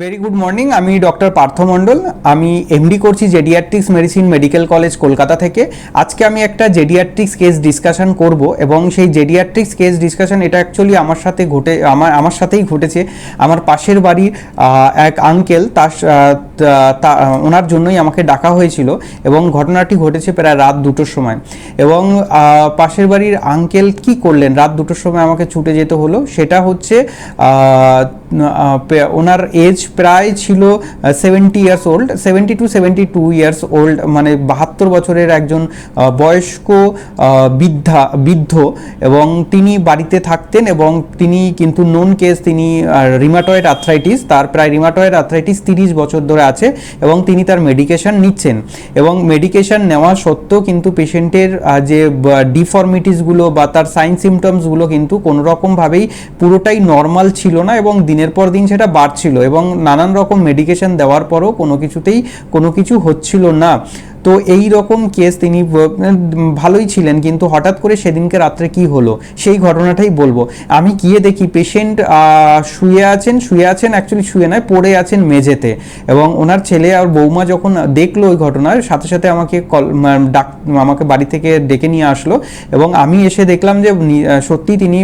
Very good morning আমি doctor Partha Mondal. আমি MD করছি geriatrics medicine medical college Kolkata থেকে। আজকে আমি একটা জেডিয়াট্রিক্স কেস ডিসকাশন করব এবং সেই জেডিয়াট্রিক্স কেস ডিসকাশন এটা অ্যাকচুয়ালি আমার সাথে ঘটে আমার আমার সাথেই ঘটেছে। আমার পাশের বাড়ির এক আঙ্কেল তার তা- ওনার জন্যই আমাকে ডাকা হয়েছিল এবং ঘটনাটি ঘটেছে প্রায় রাত দুটোর সময়। এবং পাশের বাড়ির আঙ্কেল কি করলেন? রাত দুটোর সময় আমাকে ছুটে যেতে হলো। সেটা হচ্ছে ওনার এজ প্রায় ছিল seventy years old seventy two seventy two years old মানে বাহাত্তর বছরের একজন বয়স্ক বৃদ্ধা, বৃদ্ধ এবং তিনি বাড়িতে থাকতেন এবং তিনি কিন্তু নোন কেস তিনি রিমাটয়েড আর্থ্রাইটিস তার প্রায় রিমাটয়েড আর্থ্রাইটিস তিরিশ বছর ধরে আছে এবং তিনি তার মেডিকেশন নিচ্ছেন। এবং মেডিকেশন নেওয়া সত্ত্বেও কিন্তু পেশেন্টের যে ডিফর্মিটিসগুলো বা, তার সাইন সিমটমসগুলো কিন্তু কোনো রকমভাবেই পুরোটাই নর্মাল ছিল না এবং দিনের পর দিন সেটা বাড়ছিল এবং নানান রকম মেডিকেশন দেওয়ার পরও কোনো কিছুতেই কোনো কিছু হচ্ছিল না। তো এই রকম কেস তিনি ভালোই ছিলেন, কিন্তু হঠাৎ করে সেদিনকে রাত্রে কি হলো? সেই ঘটনাটাই বলব। আমি গিয়ে দেখি পেশেন্ট শুয়ে আছেন শুয়ে আছেন অ্যাকচুয়ালি শুয়ে নয়, পড়ে আছেন মেঝেতে। এবং ওনার ছেলে আর বৌমা যখন দেখল ওই ঘটনার, সাথে সাথে আমাকে কল ডাক, আমাকে বাড়ি থেকে ডেকে নিয়ে আসলো। এবং আমি এসে দেখলাম যে সত্যি তিনি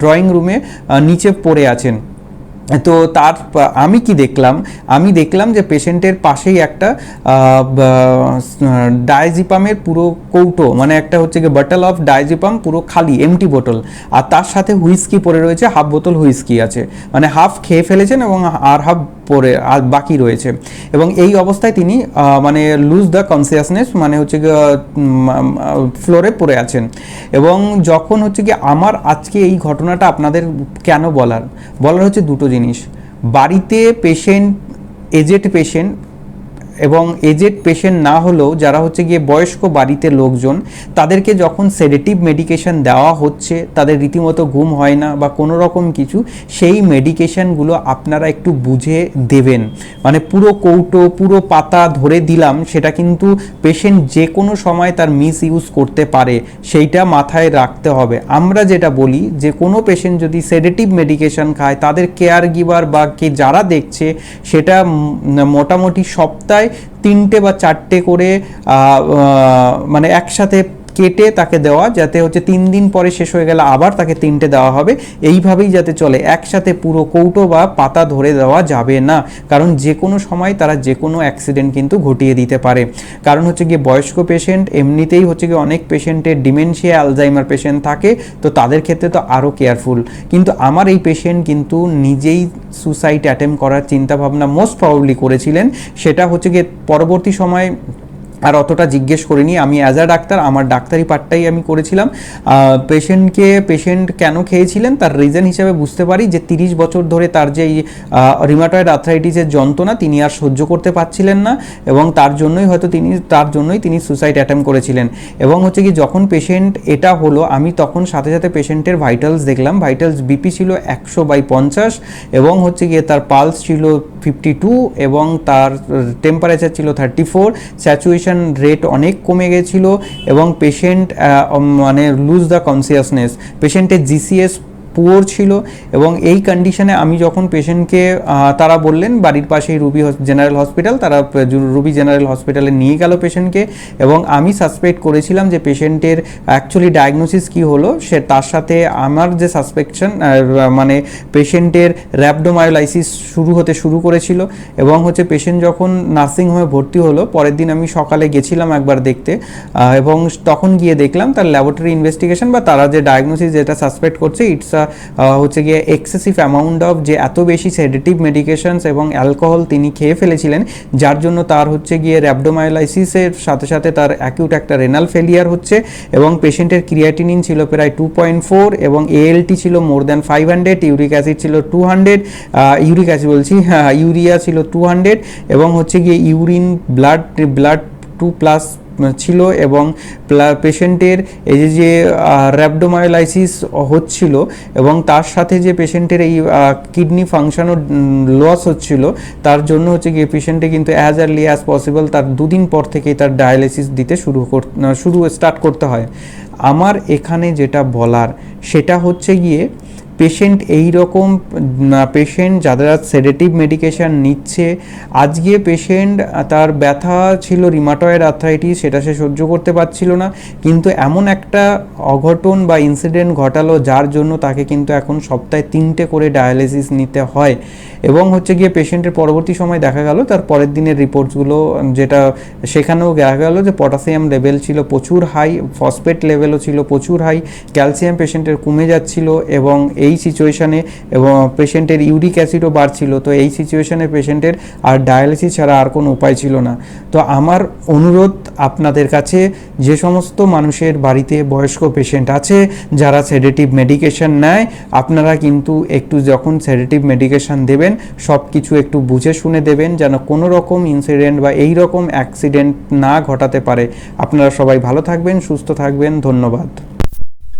ড্রয়িং রুমে নিচে পড়ে আছেন। তো তার, আমি কি দেখলাম? আমি দেখলাম যে পেশেন্টের পাশেই একটা ডায়াজিপামের পুরো কৌটো মানে একটা হচ্ছে কি বটল অফ ডায়জিপাম পুরো খালি এমটি বোটল আর তার সাথে হুইস্কি পড়ে রয়েছে হাফ বোতল হুইস্কি আছে। মানে হাফ খেয়ে ফেলেছেন এবং আর হাফ পরে আর বাকি রয়েছে। এবং এই অবস্থায় তিনি মানে লুজ দ্য কনসিয়াসনেস মানে হচ্ছে গিয়ে ফ্লোরে পড়ে আছেন। এবং যখন হচ্ছে কি আমার আজকে এই ঘটনাটা আপনাদের কেন বলার? বলার হচ্ছে দুটো জিনিস বাড়িতে পেশেন্ট এজেড পেশেন্ট এবং এজেড পেশেন্ট না হলেও যারা হচ্ছে গিয়ে বয়স্ক বাড়িতে লোকজন, তাদেরকে যখন সেডেটিভ মেডিকেশন দেওয়া হচ্ছে, তাদের রীতিমতো ঘুম হয় না বা কোনো রকম কিছু, সেই মেডিকেশনগুলো আপনারা একটু বুঝে দেবেন। মানে পুরো কৌটো, পুরো পাতা ধরে দিলাম, সেটা কিন্তু পেশেন্ট যে কোনো সময় তার মিস ইউজ করতে পারে, সেইটা মাথায় রাখতে হবে। আমরা যেটা বলি, যে কোনো পেশেন্ট যদি সেডেটিভ মেডিকেশন খায়, তাদের কেয়ার গিভার বা কে যারা দেখছে, সেটা মোটামুটি সপ্তাহে তিনটে বা চারটে করে মানে একসাথে কেটে তাকে দেওয়া, যাতে হচ্ছে তিন দিন পরে শেষ হয়ে গেলে আবার তাকে তিনটে দেওয়া হবে। এইভাবেই যাতে চলে, একসাথে পুরো কৌটো বা পাতা ধরে দেওয়া যাবে না। কারণ যে কোনো সময় তারা যে কোনো অ্যাক্সিডেন্ট কিন্তু ঘটিয়ে দিতে পারে। কারণ হচ্ছে গিয়ে বয়স্ক পেশেন্ট এমনিতেই হচ্ছে গিয়ে অনেক পেশেন্টের ডিমেনশিয়া অ্যালজাইমার পেশেন্ট থাকে, তো তাদের ক্ষেত্রে তো আরও কেয়ারফুল কিন্তু আমার এই পেশেন্ট কিন্তু নিজেই সুসাইড অ্যাটেম্প করার চিন্তাভাবনা মোস্ট প্রবাবলি করেছিলেন। সেটা হচ্ছে গিয়ে পরবর্তী সময় আর অতটা জিজ্ঞেস করিনি। আমি অ্যাজ আ ডাক্তার আমার ডাক্তারি পার্টটাই আমি করেছিলাম। পেশেন্টকে পেশেন্ট কেন খেয়েছিলেন তার রিজন হিসেবে বুঝতে পারি যে তিরিশ বছর ধরে তার যে রিমাটয়েড আর্থ্রাইটিসের যন্ত্রণা তিনি আর সহ্য করতে পারছিলেন না এবং তার জন্যই হয়তো তিনি, তার জন্যই তিনি সুসাইড অ্যাটেম্প করেছিলেন। এবং হচ্ছে কি, যখন পেশেন্ট এটা হলো, আমি তখন সাথে সাথে পেশেন্টের ভাইটালস দেখলাম। ভাইটালস বিপি ছিল একশো বাই পঞ্চাশ এবং হচ্ছে গিয়ে তার পালস ছিল ফিফটি টু এবং তার টেম্পারেচার ছিল থার্টি ফোর স্যাচুয়েশন রেট অনেক কমে গেছিল এবং পেশেন্ট মানে লুজ দ্য কনসিয়াসনেস পেশেন্টের জিসিএস পুয়োর ছিল এবং এই কন্ডিশনে আমি যখন পেশেন্টকে তারা বললেন, বাড়ির পাশেই রুবি জেনারেল হসপিটাল তারা রুবি জেনারেল হসপিটালে নিয়ে গেল পেশেন্টকে এবং আমি সাসপেক্ট করেছিলাম যে পেশেন্টের অ্যাকচুয়ালি ডায়াগনোসিস কি হলো, সে তার সাথে আমার যে সাসপেকশন মানে পেশেন্টের র্যাপডোমায়োলাইসিস শুরু হতে শুরু করেছিল এবং হচ্ছে পেশেন্ট যখন নার্সিং হোমে ভর্তি হলো, পরের দিন আমি সকালে গেছিলাম একবার দেখতে এবং তখন গিয়ে দেখলাম তার ল্যাবরেটরি ইনভেস্টিগেশন বা তারা যে ডায়াগনোসিস যেটা সাসপেক্ট করছে ইটস হচ্ছে গিয়ে এক্সেসিভ অ্যামাউন্ট অফ যে এত বেশি সেডেটিভ মেডিকেশনস এবং অ্যালকোহল তিনি খেয়ে ফেলেছিলেন, যার জন্য তার হচ্ছে গিয়ে র্যাবডোমায়োলাইসিসের সাথে সাথে তার অ্যাকিউট একটা রেনাল ফেলিয়ার হচ্ছে এবং পেশেন্টের ক্রিয়াটিনিন ছিল প্রায় টু পয়েন্ট ফোর এবং এএলটি ছিল more than five hundred uric acid ছিল টু হান্ড্রেড ইউরিক অ্যাসিড বলছি হ্যাঁ ইউরিয়া ছিল টু হান্ড্রেড এবং হচ্ছে গিয়ে urine blood blood two plus ছিল এবং পেশেন্টের এই যে যে র্যাপডোমায়োলাইসিস হচ্ছিল এবং তার সাথে যে পেশেন্টের এই কিডনি ফাংশনও লস হচ্ছিল, তার জন্য হচ্ছে গিয়ে পেশেন্টে কিন্তু অ্যাজ আর্লি অ্যাজ পসিবল তার দুদিন পর থেকেই তার ডায়ালিসিস দিতে শুরু কর- শুরু স্টার্ট করতে হয়। আমার এখানে যেটা বলার, সেটা হচ্ছে গিয়ে পেশেন্ট এই রকম পেশেন্ট যারা সেডেটিভ মেডিকেশন নিচ্ছে, আজকে পেশেন্ট তার ব্যথা ছিল রিমাটয়েড আর্থ্রাইটিস সেটা সে সহ্য করতে পারছিল না। কিন্তু এমন একটা অঘটন বা ইনসিডেন্ট ঘটালো, যার জন্য তাকে কিন্তু এখন সপ্তাহে তিনটে করে ডায়ালিসিস নিতে হয়। এবং হচ্ছে গিয়ে পেশেন্টের পরবর্তী সময় দেখা গেল, তার পরের দিনের রিপোর্টসগুলো যেটা সেখানেও দেখা গেল যে পটাশিয়াম লেভেল ছিল প্রচুর হাই ফসফেট লেভেলও ছিল প্রচুর হাই ক্যালসিয়াম পেশেন্টের কমে যাচ্ছিল এবং এই সিচুয়েশানে এবং পেশেন্টের ইউরিক অ্যাসিডও বাড়ছিল। তো এই সিচুয়েশানে পেশেন্টের আর ডায়ালিসিস ছাড়া আর কোনো উপায় ছিল না। তো আমার অনুরোধ আপনাদের কাছে, যে সমস্ত মানুষের বাড়িতে বয়স্ক পেশেন্ট আছে, যারা সেডেটিভ মেডিকেশন নেয়, আপনারা কিন্তু একটু যখন সেডেটিভ মেডিকেশন দেবেন সব কিছু একটু বুঝে শুনে দেবেন যেন কোনো রকম ইনসিডেন্ট বা এই রকম অ্যাক্সিডেন্ট না ঘটাতে পারে। আপনারা সবাই ভালো থাকবেন, সুস্থ থাকবেন, ধন্যবাদ।